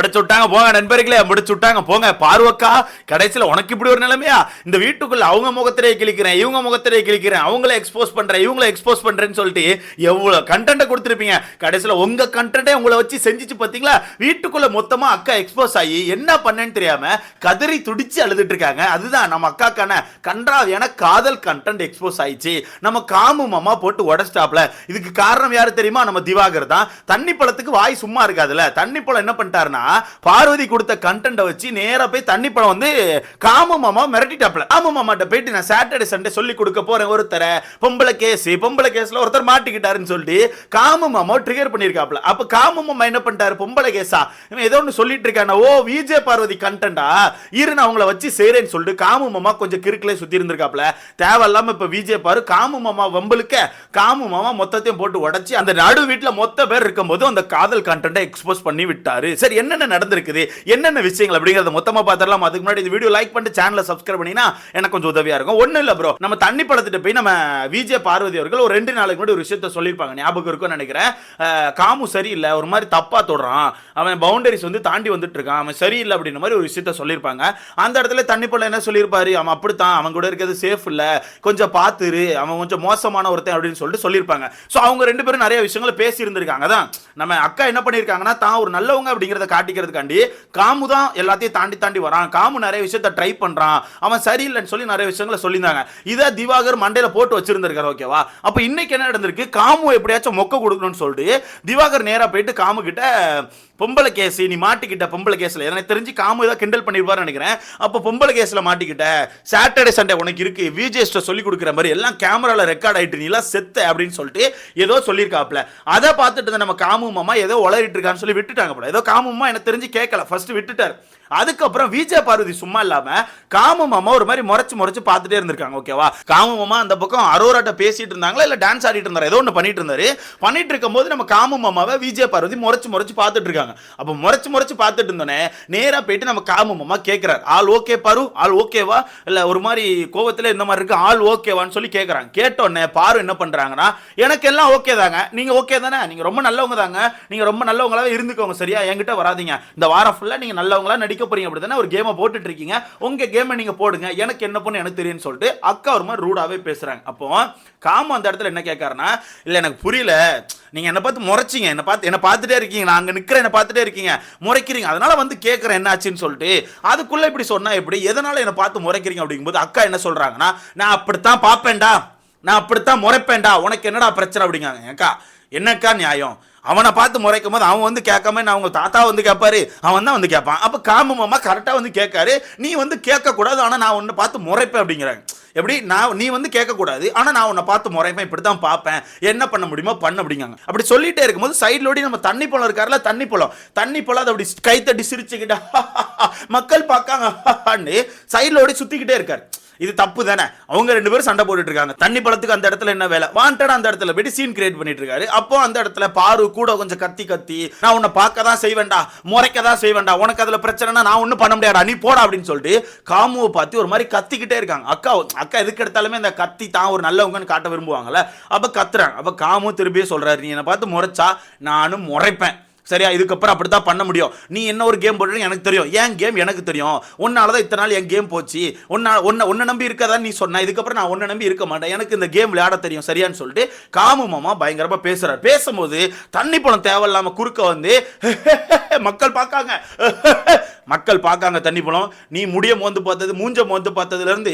முடிச்சு விட்டாங்க போங்க நண்பர்களே முடிச்சு விட்டாங்க போங்க. பார்வக்கா கடைசியில் உனக்கு இப்படி ஒரு நிலைமையா? இந்த வீட்டுக்குள்ள அவங்க முகத்திலே கிழிக்கிறேன் இவங்க முகத்திலே கிழிக்கிறேன் அவங்கள எக்ஸ்போஸ் பண்றேன் இவங்கள எக்ஸ்போஸ் பண்றேன்னு சொல்லிட்டு எவ்வளவு கண்டென்ட்டை கொடுத்துருப்பீங்க. கடைசியில் உங்க கண்டென்ட்டே உங்களை வச்சு செஞ்சிச்சு பார்த்தீங்களா? வீட்டுக்குள்ள மொத்தமா அக்கா எக்ஸ்போஸ் ஆகி என்ன பண்ணேன்னு தெரியாம கதறி துடிச்சு அழுதுட்டு இருக்காங்க. அதுதான் நம்ம அக்காக்கான கன்றாவியான காதல் கண்டென்ட் எக்ஸ்போஸ் ஆயிடுச்சு. நம்ம காமு மாமா போட்டு உடச்சிட்டாப்ல இதுக்கு காரணம் யாரு தெரியுமா? நம்ம திவாகர் தான். தண்ணி பழத்துக்கு வாய் சும்மா இருக்காதுல்ல. தண்ணி பழம் என்ன பண்ணிட்டாருன்னா பார்வதி கொடுத்த கண்டென்ட்டை வச்சு நேரா போய் தண்ணி பழம் வந்து காம மாமா மிரட்டிட்டாப்ல காம மாமாட்ட போயிட்டு நான் சாட்டர்டே சண்டே சொல்லி கொடுக்க போறேன் ஒருத்தரை. பொம்பளை கேஸ் பொம்பளை கேஸ்ல ஒருத்தர் மாட்டிக்கிட்டாருன்னு சொல்லிட்டு காம மாமா ட்ரிகர் பண்ணியிருக்காப்ல அப்ப காம மாமா என்ன பண்ணிட்டாரு? பொம்பளை கேஸா இவன் ஏதோ ஒன்று சொல்லிட்டு இருக்கான? ஓ விஜே பார்வதி கண்டென்ட்டா இரு நான் அவங்கள வச்சு செய்யறேன்னு சொல்லிட்டு காம மாமா கொஞ்சம் கிறுக்கிலே சுத்தி இருந்திருக்காப்ல தேவையில்லாம இப்ப விஜய் பாரு காமு மாமா வம்பலுக்க காமு மாமா மொத்தத்தையும் போட்டு உடச்சி அந்த நடு வீட்டுல மொத்த பேர் இருக்கும்போது அந்த காதல் கண்டென்ட்டை எக்ஸ்போஸ் பண்ணி விட்டாரு. சரி என்ன என்னென்ன நடந்திருக்குது என்னென்ன விஷயங்கள் அப்படிங்கறத மொத்தமா பார்த்துடலாம். அதுக்கு முன்னாடி இந்த வீடியோ லைக் பண்ணிட்டு சேனலை சப்ஸ்கிரைப் பண்ணினா எனக்கு கொஞ்சம் உதவியா இருக்கும். ஒண்ணும் இல்ல ப்ரோ நம்ம தண்ணி பழத்திட்ட போய் நம்ம விஜய் பார்வதி அவர்கள் ஒரு ரெண்டு நாளைக்கு முன்னாடி ஒரு விஷயத்த சொல்லியிருப்பாங்க. ஞாபகம் இருக்கும்னு நினைக்கிறேன். காமு சரியில்லை. ஒரு மாதிரி தப்பா தொடுறான். அவன் பவுண்டரிஸ் வந்து தாண்டி வந்துட்டு இருக்கான் அவன் சரியில்லை அப்படின்ற மாதிரி ஒரு விஷயத்த சொல்லியிருப்பாங்க. அந்த இடத்துல தண்ணி படம் என்ன சொல்லியிருப்பாரு? அவன் அப்படித்தான். அவன் கூட இருக்கிறது சேஃப் இல்ல. கொஞ்சம் பார்த்துரு. அவன் கொஞ்சம் மோசமான ஒருத்தன் அப்படின்னு சொல்லிட்டு சொல்லியிருப்பாங்க. ஸோ அவங்க ரெண்டு பேரும் நிறைய விஷயங்களை பேசி இருந்திருக்காங்க தான் நம்ம அக்கா என்ன பண்ணியிருக்காங்கன்னா தான் ஒரு நல்லவங்க அப்படிங்கிறத காட்டிக்கிறதுக்காண்டி காமு தான் எல்லாத்தையும் தாண்டி தாண்டி வரான். காமு நிறைய விஷயத்த ட்ரை பண்றான். அவன் சரியில்லைன்னு சொல்லி நிறைய விஷயங்களை சொல்லியிருந்தாங்க. இதை திவாகர் மண்டையில போட்டு வச்சிருந்திருக்காரு ஓகேவா அப்போ இன்னைக்கு என்ன நடந்திருக்கு? காமு எப்படியாச்சும் மொக்க கொடுக்கணும்னு சொல்லிட்டு திவாகர் நேரா போயிட்டு காமு கிட்ட பொம்பளை கேஸ் நீ மாட்டிக்கிட்ட பொம்பளை கேஸில் எனக்கு தெரிஞ்சு காமு ஏதாவது கிண்டல் பண்ணிருப்பாரு நினைக்கிறேன். அப்ப பொம்பளை கேஸ்ல மாட்டிக்கிட்ட சாட்டர்டே சண்டே உனக்கு இருக்கு. விஜேஸ்ட்டை சொல்லி கொடுக்குற மாதிரி எல்லாம் கேமரால ரெக்கார்ட் ஆயிட்டு நீ எல்லாம் செத்த அப்படின்னு சொல்லிட்டு ஏதோ சொல்லியிருக்காப்ல அதை பார்த்துட்டு நம்ம காமு மாமா ஏதோ உளறிட்டு இருக்கான்னு சொல்லி விட்டுட்டாங்க போல. ஏதோ காமு மாமா எனக்கு தெரிஞ்சு கேட்கல ஃபர்ஸ்ட் விட்டுட்டார். அதுக்கப்புறம் விஜய பார்வதி சும்மா இல்லாம காம மாமா ஒரு மாதிரி முறைச்சு முறைச்சு பார்த்துட்டே இருந்திருக்காங்க ஓகேவா காம மாமா அந்த பக்கம் அரோராட்ட பேசிட்டு இருந்தாங்களா? இல்ல டான்ஸ் ஆடிட்டு இருந்தாரு? ஏதோ ஒன்று பண்ணிட்டு இருந்தாரு. பண்ணிட்டு இருக்கும்போது நம்ம காம மாமாவை விஜய் பார்வதி முறைச்சு முறைச்சு பார்த்துட்டு இருக்காங்க. அப்போ முறைச்சு முறைச்சு பார்த்துட்டு இருந்தோன்னே நேரா போயிட்டு நம்ம காம மாமா கேட்கிறார் ஆள் ஓகே பாரு ஆள் ஓகேவா இல்ல ஒரு மாதிரி கோவத்துல இந்த மாதிரி இருக்கு ஆள் ஓகேவான்னு சொல்லி கேட்குறாங்க கேட்டோன்னே பாரு என்ன பண்றாங்கன்னா எனக்கு எல்லாம் ஓகே தாங்க. நீங்க ஓகே தானே? நீங்க ரொம்ப நல்லவங்க தாங்க. நீங்க ரொம்ப நல்லவங்களாவே இருந்துக்கோங்க சரியா? என்கிட்ட வராதீங்க. இந்த வாரம் ஃபுல்லா நீங்க நல்லவங்களா நடிக்க போறீங்க அப்படி தானே ஒரு கேமை போட்டுட்டு இருக்கீங்க உங்க கேமை நீங்க போடுங்க. எனக்கு என்ன பண்ணு எனக்கு தெரியும்னு சொல்லிட்டு அக்கா ஒரு மாதிரி ரூடாவே பேசுறாங்க. அப்போ காம அந்த இடத்துல என்ன கேட்காருன்னா இல்ல எனக்கு புரியல. நீங்க என்ன பார்த்து முறைச்சிங்க. என்ன பார்த்து என்ன பார்த்துட்டே இருக்கீங்க. நான் அங்க நிக்கிற என்ன பார்த்துட்டே இருக்கீங்க. முறைக்கிறீங்க. அதனால வந்து கேட்கறேன் என்ன ஆச்சுன்னு சொல்லிட்டு அதுக்குள்ள இப்படி சொன்னா எப்படி எதனால என்ன பார்த்து முறைக்கிறீங்க? அப்படிங்கும்போது அக்கா என்ன சொல்றாங்கன்னா நான் அப்படித்தான் பார்ப்பேன்டா. நான் அப்படித்தான் முறைப்பேன்டா. உனக்கு என்னடா பிரச்சனை? அப்படிங்காங்க அக்கா? என்னக்கா நியாயம்? அவனை பார்த்து முறைக்கும் போது அவன் வந்து கேட்காம நான் அவங்க தாத்தா வந்து கேட்பாரு அவன் தான் வந்து கேட்பான். அப்போ காமு மாமா கரெக்டாக வந்து கேட்காரு நீ வந்து கேட்கக்கூடாது ஆனால் நான் ஒன்று பார்த்து முறைப்பேன் அப்படிங்கிறாங்க. எப்படி? நான் நீ வந்து கேட்கக்கூடாது ஆனால் நான் உன்னை பார்த்து முறைப்பேன் இப்படி தான் பார்ப்பேன் என்ன பண்ண முடியுமோ பண்ண அப்படிங்காங்க அப்படி சொல்லிட்டே இருக்கும்போது சைட்லோடி நம்ம தண்ணி பழம் இருக்காருல தண்ணி பழம் தண்ணி பழம் அதை அப்படி கை தட்டி சிரிச்சுக்கிட்டா மக்கள் பார்க்காங்க ஓடி சுற்றிக்கிட்டே இருக்காரு. இது தப்பு தானே? அவங்க ரெண்டு பேரும் சண்டை போட்டுட்டு இருக்காங்க. தண்ணி பழத்துக்கு அந்த இடத்துல என்ன வேலை? வாண்டட் அந்த இடத்துல போயிட்டு சீன் கிரியேட் பண்ணிட்டு இருக்காரு. அப்போ அந்த இடத்துல பாரு கூட கொஞ்சம் கத்தி கத்தி நான் உன்னை பார்க்க தான் செய்வேண்டா முறைக்க தான் செய்வேண்டா உனக்கு அதுல பிரச்சனைனா நான் ஒன்றும் பண்ண முடியாது நீ போடா அப்படின்னு சொல்லிட்டு காமுவை பார்த்து ஒரு மாதிரி கத்திக்கிட்டே இருக்காங்க. அக்கா அக்கா எதுக்கு எடுத்தாலுமே அந்த கத்தி தான் ஒரு நல்லவங்கன்னு காட்ட விரும்புவாங்கல்ல? அப்ப கத்துறாங்க. அப்ப காமு திரும்பியே சொல்றாரு நீ என்னை பார்த்து முறைச்சா நானும் முறைப்பேன். சரியா? இதுக்கப்புறம் அப்படி தான் பண்ண முடியும். நீ என்ன ஒரு கேம் போடுறீங்க எனக்கு தெரியும். ஏன் கேம் எனக்கு தெரியும்? உன்னால தான் இத்தனை நாள் என் கேம் போச்சு. ஒன்னா ஒன்ன ஒன்ன நம்பி இருக்கதா நீ சொன்ன. இதுக்கப்புறம் நான் ஒன்ன நம்பி இருக்க மாட்டேன். எனக்கு இந்த கேம் விளையாட தெரியும். சரியான்னு சொல்லிட்டு காமு மாமா பயங்கரமா பேசுறாரு. பேசும்போது தண்ணி பணம் தேவையில்லாம குறுக்க வந்து மக்கள் பார்க்காங்க. மக்கள் பார்க்காங்க தண்ணி பழம். நீ முடிய மோந்து பார்த்தது மூஞ்ச மோந்து பார்த்ததுல இருந்து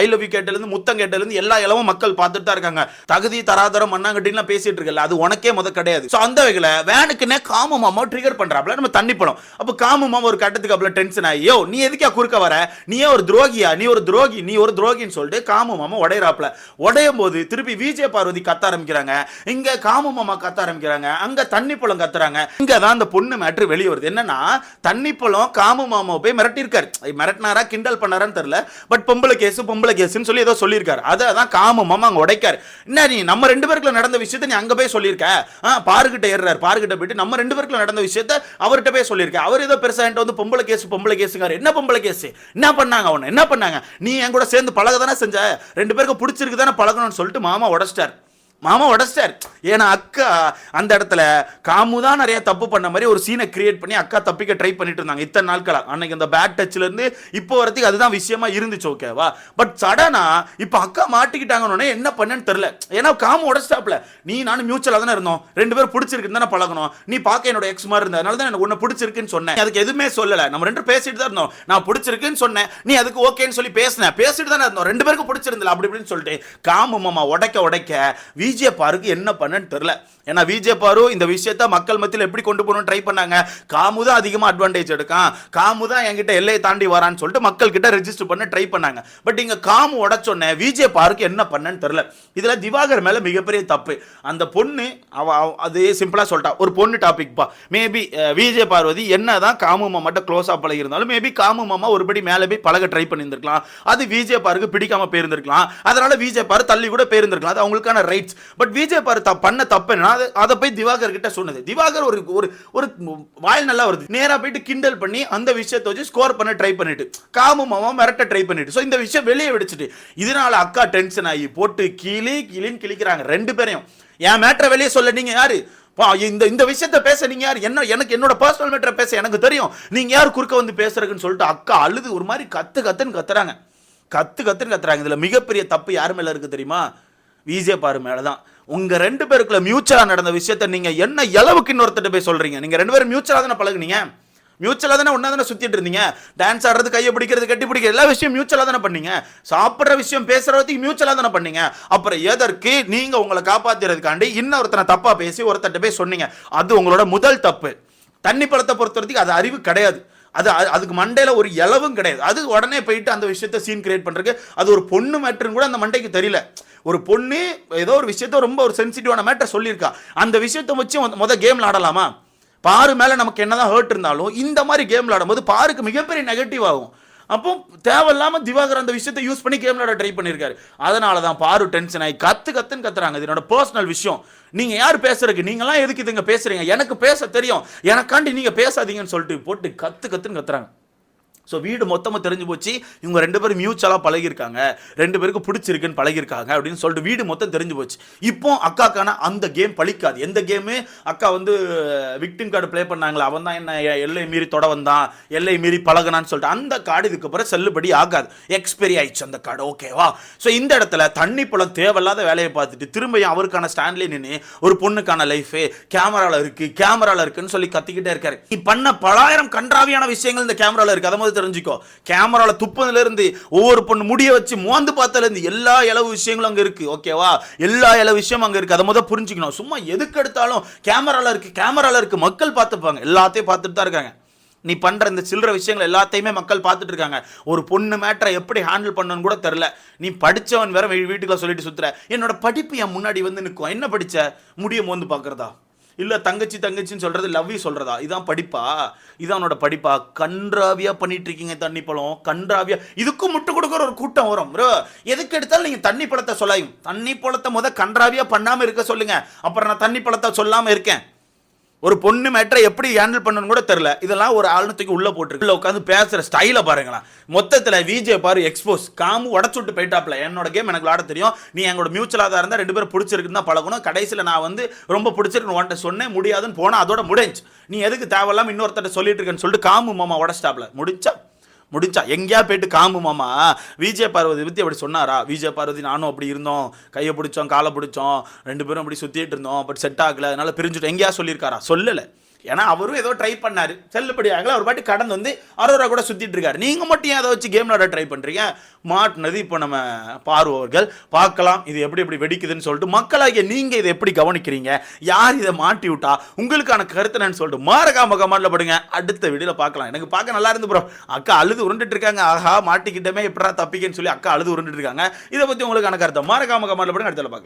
ஐ லவ் யூ இருந்து முத்தம் கேட்டதுல இருந்து எல்லா இளவும் மக்கள் பார்த்துட்டு தான் இருக்காங்க. தகுதி தராதரம் மண்ணாங்கட்டின்லாம் பேசிட்டு இருக்கல. அது உனக்கே முத கிடையாது. ஸோ அந்த வகையில் வேனுக்குன்னே காமு மாமாவை ட்ரிகர் பண்ணுறாப்புல நம்ம தண்ணி படம் அப்போ காமு மாமா ஒரு கட்டத்துக்கு அப்பல டென்ஷன் ஆகி யோ நீ எதுக்கா குறுக்க வர? நீயே ஒரு துரோகியா? நீ ஒரு துரோகி நீ ஒரு துரோகின்னு சொல்லிட்டு காமு மாமா உடையிறாப்புல உடையும் போது திருப்பி விஜய பார்வதி கத்த ஆரம்பிக்கிறாங்க. இங்க காமு மாமா கத்த ஆரம்பிக்கிறாங்க. அங்க தண்ணி பழம் கத்துறாங்க. இங்கே தான் அந்த பொண்ணு மேட்ரு வெளியே வருது. என்னன்னா தண்ணி பழம் காமு மாமாவை போய் மிரட்டியிருக்காரு. மிரட்டினாரா? கிண்டல் பண்ணாரான்னு தெரியல. பட் பொம்பளை கேஸ் பொம்பளை கேஸ்ன்னு சொல்லி ஏதோ சொல்லியிருக்காரு. அதை தான் காமு மாமா அங்கே உடைக்காரு. என்ன நீ நம்ம ரெண்டு பேருக்குள்ள நடந்த விஷயத்தை நீ அங்க போய் சொல்லியிருக்க? பாருக்கிட்ட ஏறுறாரு. பாருக்கிட்ட போயிட்டு நம்ம ரெண்டு பேருக்குள்ள நடந்த விஷயத்த அவர்கிட்ட போய் சொல்லியிருக்கேன். அவர் ஏதோ பெருசாக என்கிட்ட வந்து பொம்பளை கேஸ் பொம்பளை கேஸுங்காரு என்ன பொம்பளை கேஸ் என்ன பண்ணாங்க அவனை? என்ன பண்ணாங்க? நீ என் கூட சேர்ந்து பழக தானே செஞ்ச? ரெண்டு பேருக்கு பிடிச்சிருக்கு தானே பழகணும்னு சொல்லிட்டு மாமா உடைச்சிட்டார். மாமா உடச்சிட்டார். ஏன்னா அக்கா அந்த இடத்துல காமு தான் நிறைய தப்பு பண்ண மாதிரி ஒரு சீனை கிரியேட் பண்ணி அக்கா தப்பிக்க ட்ரை பண்ணிட்டு இருந்தாங்க. இத்தனை நாட்களா. அன்னைக்கு அந்த பேட் டச்ல இருந்து இப்போ வரதுக்கு அதுதான் விஷயமா இருந்துச்சு ஓகேவா பட் சடனா இப்போ அக்கா மாட்டிக்கிட்டாங்கன்னு என்ன பண்ணேன்னு தெரியல. ஏன்னா காமு உடச்சிட்டாப்ல நீ நானும் மியூச்சுவலாக தானே இருந்தோம். ரெண்டு பேரும் பிடிச்சிருக்குன்னு தானே பழகணும் நீ பார்க்க என்னோட எக்ஸ் மாதிரி இருந்த அதனால தான் எனக்கு உன்னை பிடிச்சிருக்குன்னு சொன்னேன். அதுக்கு எதுவுமே சொல்லல. நம்ம ரெண்டு பேசிட்டு தான் இருந்தோம். நான் பிடிச்சிருக்குன்னு சொன்னேன். நீ அதுக்கு ஓகேன்னு சொல்லி பேசினேன் பேசிட்டு தானே இருந்தோம். ரெண்டு பேருக்கும் பிடிச்சிருந்தல. அப்படி இப்படின்னு சொல்லிட்டு காமு மாமா உடைக்க உடைக்க விஜய பாருக்கு என்ன பண்ணன்னு தெரில ஏன்னா விஜே பாரு இந்த விஷயத்த மக்கள் மத்தியில் எப்படி கொண்டு போகணும்னு ட்ரை பண்ணாங்க. காமு தான் அதிகமாக அட்வான்டேஜ் எடுக்கான். காமு தான் என்கிட்ட எல்லையை தாண்டி வரான்னு சொல்லிட்டு மக்கள் கிட்ட ரெஜிஸ்டர் பண்ண ட்ரை பண்ணாங்க. பட் இங்கே காமு உடச்சோன்னே விஜே பாருக்கு என்ன பண்ணன்னு தெரில இதில் திவாகர் மேலே மிகப்பெரிய தப்பு. அந்த பொண்ணு அவ அவ- அதே சிம்பிளாக சொல்லிட்டா. ஒரு பொண்ணு டாபிக்ப்பா மேபி விஜே பார்வதி என்னதான் காமு மாமாட்ட க்ளோஸாக பழகிருந்தாலும் மேபி காமு மாமா ஒருபடி மேலே போய் பழக ட்ரை பண்ணியிருந்திருக்கலாம். அது விஜே பாருக்கு பிடிக்காம போயிருந்திருக்கலாம். அதனால விஜே பாரு தள்ளி கூட போயிருந்திருக்கலாம். அது அவங்களுக்கான ரைட்ஸ் பட் விஜய் பாரு த- பண்ண தப்பு என்னன்னா அதை போய் திவாகர் கிட்ட சொன்னது. திவாகர் ஒரு ஒரு ஒரு வாயில் நல்லா வருது. நேராக போயிட்டு கிண்டல் பண்ணி அந்த விஷயத்தை வச்சு ஸ்கோர் பண்ண ட்ரை பண்ணிட்டு காமு மாமா மிரட்ட ட்ரை பண்ணிட்டு. ஸோ இந்த விஷயம் வெளியே வெடிச்சிட்டு இதனால அக்கா டென்ஷன் ஆகி போட்டு கிளி கிளின்னு கிழிக்கிறாங்க ரெண்டு பேரையும். என் மேட்டரை வெளியே சொல்ல நீங்க யாரு? இந்த இந்த விஷயத்த பேச நீங்க யார்? என்ன எனக்கு என்னோட பர்சனல் மேட்டரை பேச எனக்கு தெரியும். நீங்க யார் குறுக்க வந்து பேசுறதுன்னு சொல்லிட்டு அக்கா அழுது ஒரு மாதிரி கத்து கத்துன்னு கத்துறாங்க. கத்து கத்துன்னு கத்துறாங்க. இதுல மிகப்பெரிய தப்பு யார் மேல இருக்கு தெரியுமா? விஜே பாரு மேலே தான் உங்கள் ரெண்டு பேருக்குள்ள மியூச்சலாக நடந்த விஷயத்த நீங்கள் என்ன அளவுக்கு இன்னொருத்தட்ட போய் சொல்கிறீங்க நீங்கள் ரெண்டு பேரும் மியூச்சுவலா தானே பழகுனீங்க? மியூச்சுவலாக தானே ஒன்றா தானே சுற்றிட்டு இருந்தீங்க? டான்ஸ் ஆடுறது கையை பிடிக்கிறது கட்டி பிடிக்கிறது எல்லா விஷயம் மியூச்சுவலாக தானே பண்ணீங்க? சாப்பிட்ற விஷயம் பேசுகிறதுக்கு மியூச்சுவலாக தானே பண்ணீங்க? அப்புறம் எதற்கு நீங்கள் உங்களை காப்பாற்றுறதுக்காண்டி இன்னொருத்தனை தப்பாக பேசி ஒருத்தட்ட போய் சொன்னீங்க? அது உங்களோட முதல் தப்பு. தண்ணி பழத்தை பொறுத்த வரைக்கும் அது அறிவு கிடையாது. அது அது- அதுக்கு மண்டையில் ஒரு இலவும் கிடையாது. அது உடனே போயிட்டு அந்த விஷயத்த சீன் கிரியேட் பண்ணுறதுக்கு அது ஒரு பொண்ணு மேட்ருன்னு கூட அந்த மண்டைக்கு தெரியல. ஒரு பொண்ணு ஏதோ ஒரு விஷயத்த ரொம்ப ஒரு சென்சிட்டிவான மேட்டர் சொல்லியிருக்கா. அந்த விஷயத்த வச்சு முத- கேம் ஆடலாமா? பாரு மேலே நமக்கு என்னதான் ஹர்ட் இருந்தாலும் இந்த மாதிரி கேம் விளாடும்போது பாருக்கு மிகப்பெரிய நெகட்டிவ் ஆகும். அப்போ தேவையில்லாமல் திவாகர் அந்த விஷயத்தை யூஸ் பண்ணி கேம் விளாட ட்ரை பண்ணியிருக்காரு. அதனால தான் பாரு டென்ஷன் ஆகி கத்து கத்துன்னு கத்துறாங்க. இது என்னோட பர்சனல் விஷயம். நீங்கள் யார் பேசுறதுக்கு? நீங்களாம் எதுக்கு இதுங்க பேசுறீங்க? எனக்கு பேச தெரியும். எனக்காண்டி நீங்கள் பேசாதீங்கன்னு சொல்லிட்டு போட்டு கத்து கத்துன்னு கத்துறாங்க. ஸோ வீடு மொத்தமாக தெரிஞ்சு போச்சு. இவங்க ரெண்டு பேரும் மியூச்சுவலாக பழகியிருக்காங்க. ரெண்டு பேருக்கு பிடிச்சிருக்குன்னு பழகியிருக்காங்க அப்படின்னு சொல்லிட்டு வீடு மொத்தம் தெரிஞ்சு போச்சு. இப்போ அக்காக்கான அந்த கேம் பழிக்காது. எந்த கேமு அக்கா வந்து விக்டிம் கார்டு ப்ளே பண்ணாங்களே அவன் தான் என்ன எல்லை மீறி தொட வந்தான் எல்லை மீறி பழகினான்னு சொல்லிட்டு அந்த கார்டு இதுக்கப்புறம் செல்லுபடி ஆகாது. எக்ஸ்பெரி ஆயிடுச்சு அந்த கார்டு ஓகேவா ஸோ இந்த இடத்துல தண்ணி பழம் தேவையில்லாத வேலையை பார்த்துட்டு திரும்பியும் அவருக்கான ஸ்டாண்ட்லேயே நின்று ஒரு பொண்ணுக்கான லைஃபு கேமராவில் இருக்குது கேமராவில் இருக்குன்னு சொல்லி கத்திக்கிட்டே இருக்காரு. நீ பண்ண பலாயிரம் கன்றாவியான விஷயங்கள் இந்த கேமராவில் இருக்குது அதை தெரிஞ்சுக்கோ. கேமரால துப்பதுலேருந்து ஒவ்வொரு பொண்ணு முடிய வச்சு மோந்து பார்த்ததுலேருந்து எல்லா இளவு விஷயங்களும் அங்க இருக்கு ஓகேவா எல்லா இளவு விஷயமும் அங்க இருக்கு. அதை முதல் புரிஞ்சுக்கணும். சும்மா எதுக்கு எடுத்தாலும் கேமரால இருக்கு கேமரால இருக்கு. மக்கள் பார்த்துப்பாங்க. எல்லாத்தையும் பார்த்துட்டு தான் இருக்காங்க. நீ பண்ற இந்த சில்லற விஷயங்கள் எல்லாத்தையுமே மக்கள் பார்த்துட்டு இருக்காங்க. ஒரு பொண்ணு மேட்டரை எப்படி ஹேண்டில் பண்ணணும்னு கூட தெரில நீ படிச்சவன் வேற வீட்டுக்குள்ள சொல்லிட்டு சுத்துற. என்னோட படிப்பு என் முன்னாடி வந்து நிற்கும் என்ன படிச்ச? முடிய மோந்து பார்க்கறதா? இல்லை தங்கச்சி தங்கச்சின்னு சொல்கிறது லவ்வி சொல்கிறதா இதான் படிப்பா? இதான் அவனோட படிப்பா? கன்றாவியாக பண்ணிட்டு இருக்கீங்க தண்ணி பழம். கன்றாவியா. இதுக்கும் முட்டு கொடுக்குற ஒரு கூட்டம் வரும். bro. எதுக்கு எடுத்தாலும் நீங்கள் தண்ணி பழத்தை சொல்லாயும் தண்ணி பழத்தை முத கன்றாவியாக பண்ணாமல் இருக்க சொல்லுங்கள் அப்புறம் நான் தண்ணி பழத்தை சொல்லாமல் இருக்கேன். ஒரு பொண்ணு மேட்டரை எப்படி ஹேண்டில் பண்ணணும்னு கூட தெரில இதெல்லாம் ஒரு ஆளுநத்துக்கு உள்ளே போட்டுருக்கு. உள்ள உட்காந்து பேசுகிற ஸ்டைலை பாருங்களேன். மொத்தத்தில் விஜே பாரு எக்ஸ்போஸ் காமு உடச்சுட்டு போயிட்டாப்ல. என்னோட கேம் எனக்கு விளாட தெரியும். நீ எங்களோட மியூச்சுவலாக தான் இருந்தால் ரெண்டு பேரும் பிடிச்சிருக்குன்னு தான் பழகணும். கடைசியில் நான் வந்து ரொம்ப பிடிச்சிருக்குன்னு உன்ட்ட சொன்னேன். முடியாதுன்னு போனால் அதோட முடிஞ்சு. நீ எதுக்கு தேவையில்லாமல் இன்னொருத்தட்ட சொல்லிட்டு இருக்கேன்னு சொல்லிட்டு காமு மாமா உடச்சிட்டாப்ல. முடிச்சா முடிஞ்சா எங்கேயா போயிட்டு காமு மாமா. விஜய் பார்வதி பற்றி அப்படி சொன்னாரா? விஜய பார்வதி நானும் அப்படி இருந்தோம். கையை பிடிச்சோம் காலை பிடிச்சோம். ரெண்டு பேரும் அப்படி சுற்றிட்டு இருந்தோம். பட் செட் ஆகலை. அதனால் பிரிஞ்சுட்டோம். எங்கேயா சொல்லியிருக்காரா? சொல்லலை. ஏன்னா அவரும் ஏதோ ட்ரை பண்ணார். செல்லுபடி ஆகல அவர் பாட்டி கடந்து வந்து அரோரா கூட சுற்றிட்டு இருக்காரு. நீங்கள் மட்டும் ஏன் அதை வச்சு கேம் விளாட ட்ரை பண்ணுறீங்க மாட்டினது இப்போ நம்ம பார்வர்கள் பார்க்கலாம். இது எப்படி எப்படி வெடிக்குதுன்னு சொல்லிட்டு மக்களாகிய நீங்கள் இதை எப்படி கவனிக்கிறீங்க? யார் இதை மாட்டி விட்டா? உங்களுக்கான கருத்து சொல்லிட்டு மாரகாம கமாண்ட்ல படுங்க. அடுத்த வீடியில் பார்க்கலாம். எனக்கு பார்க்க நல்லா இருந்து ப்ரோ அக்கா அழுது உருண்டுட்டு இருக்காங்க. ஆஹா மாட்டிக்கிட்டமே எப்படா தப்பிக்கன்னு சொல்லி அக்கா அழுது உருண்டுட்டு இருக்காங்க. இதை பற்றி உங்களுக்கான கருத்தை மாரகாம கமாண்ட்ல படுங்க. அடுத்த பார்க்கலாம்.